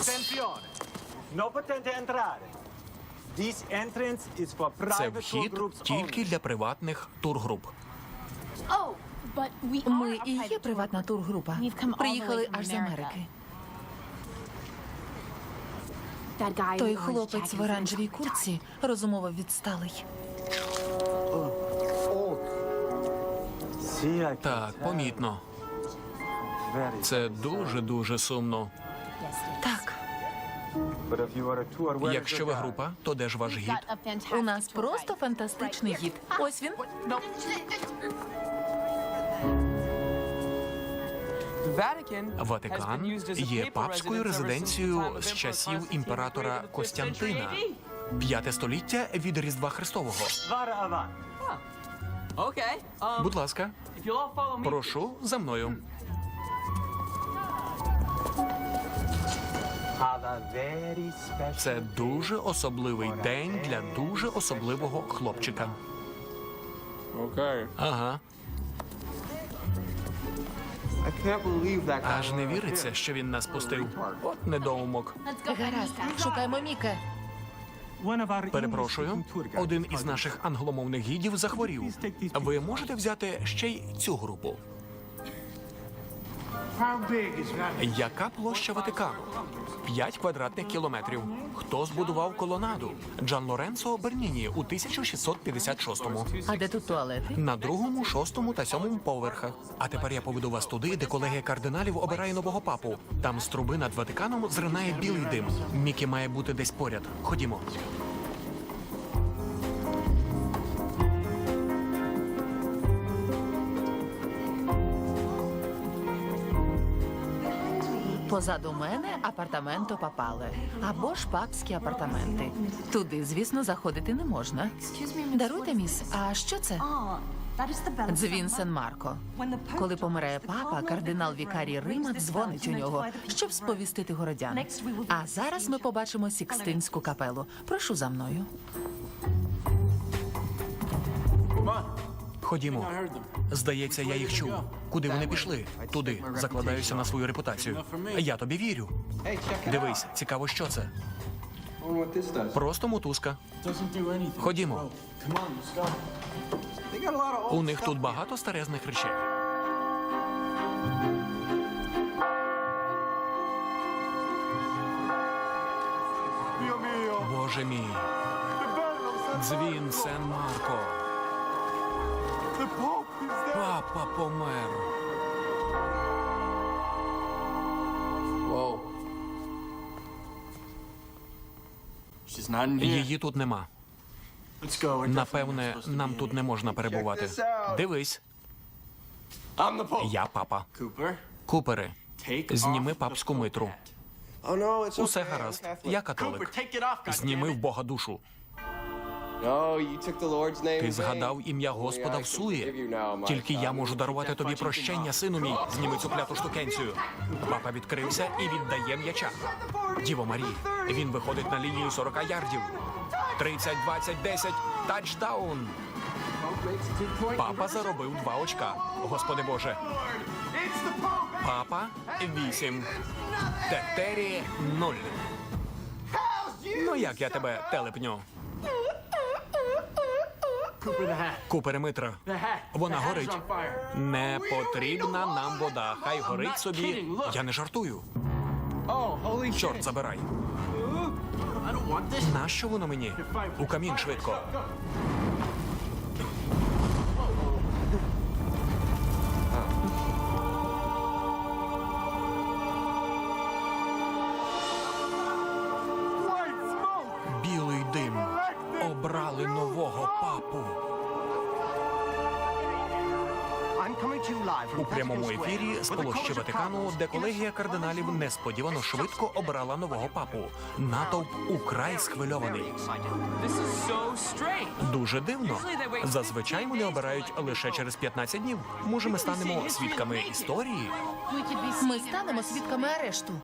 Attenzione! Non potete entrare. This entrance is for Це private tour вхід groups тільки only. для приватних тургруп. Ми і є приватна тургрупа. Приїхали аж з Америки. Той хлопець в оранжевій курці розумово відсталий. See, I can Так, tell. помітно. Very Це дуже дуже сумно. Так, But if you are a tour, where is Якщо ви група, то де ж ваш гід? у нас просто фантастичний гід. Ось він. Ватикан є папською резиденцією з часів імператора Костянтина. П'яте століття від Різдва Христового. Um, Будь ласка, прошу за мною. Це дуже особливий день для дуже особливого хлопчика. Ага, аж не віриться, що він нас пустив. От недоумок. Гаразд, шукаємо our Перепрошую, один із наших англомовних гідів захворів. Ви можете взяти ще й цю групу. Яка площа Ватикану? П'ять квадратних кілометрів. Хто збудував колонаду? Джан Лоренцо Берніні у 1656-му. А де тут туалети? На другому, шостому та сьомому поверхах. А тепер я поведу вас туди, де колегія кардиналів обирає нового папу. Там з труби над Ватиканом зринає білий дим. Мікі має бути десь поряд. Ходімо. Позаду мене апартаменто папале або ж папські апартаменти. Туди, звісно, заходити не можна. Даруйте, міс. А що це? Дзвін Сен Марко. Коли помирає папа, кардинал Вікарій Рима дзвонить у нього, щоб сповістити городян. А зараз ми побачимо Сікстинську капелу. Прошу за мною. Ходімо. Здається, я їх чув. Куди вони пішли? Туди. Закладаюся на свою репутацію. Я тобі вірю. Дивись, цікаво, що це. Просто мотузка. Ходімо. У них тут багато старезних речей. Боже мій. Дзвін Сен Марко. Папа помер. Whoa. She's not in here. Її тут нема. Let's go. We're Напевне, нам тут не можна перебувати. Дивись, я папа. Take зніми папську митру. Oh Усе гаразд. Я католик. Зніми в. Бога душу. Ти згадав ім'я Господа now, my Тільки я можу дарувати тобі прощення, сину мій. Зніми цю кляту штукенцію. Папа відкрився і віддає м'яча. Діво Марії, він виходить на лінію 40 ярдів. 30, 20, 10, тачдаун. Папа заробив два очка. Господи Боже. Папа 8. Тетері 0. Ну як я тебе телепню? Hat. Вона горить. Не потрібна нам вода. Хай горить собі. Я не жартую. Чорт забирай. Нащо воно мені? У камін швидко. Обрали нового папу. У прямому ефірі з площі Ватикану, де колегія кардиналів несподівано швидко обрала нового папу. Натовп украй схвильований. Дуже дивно. Зазвичай вони обирають лише через 15 днів. Може, ми станемо свідками історії? Ми станемо свідками арешту.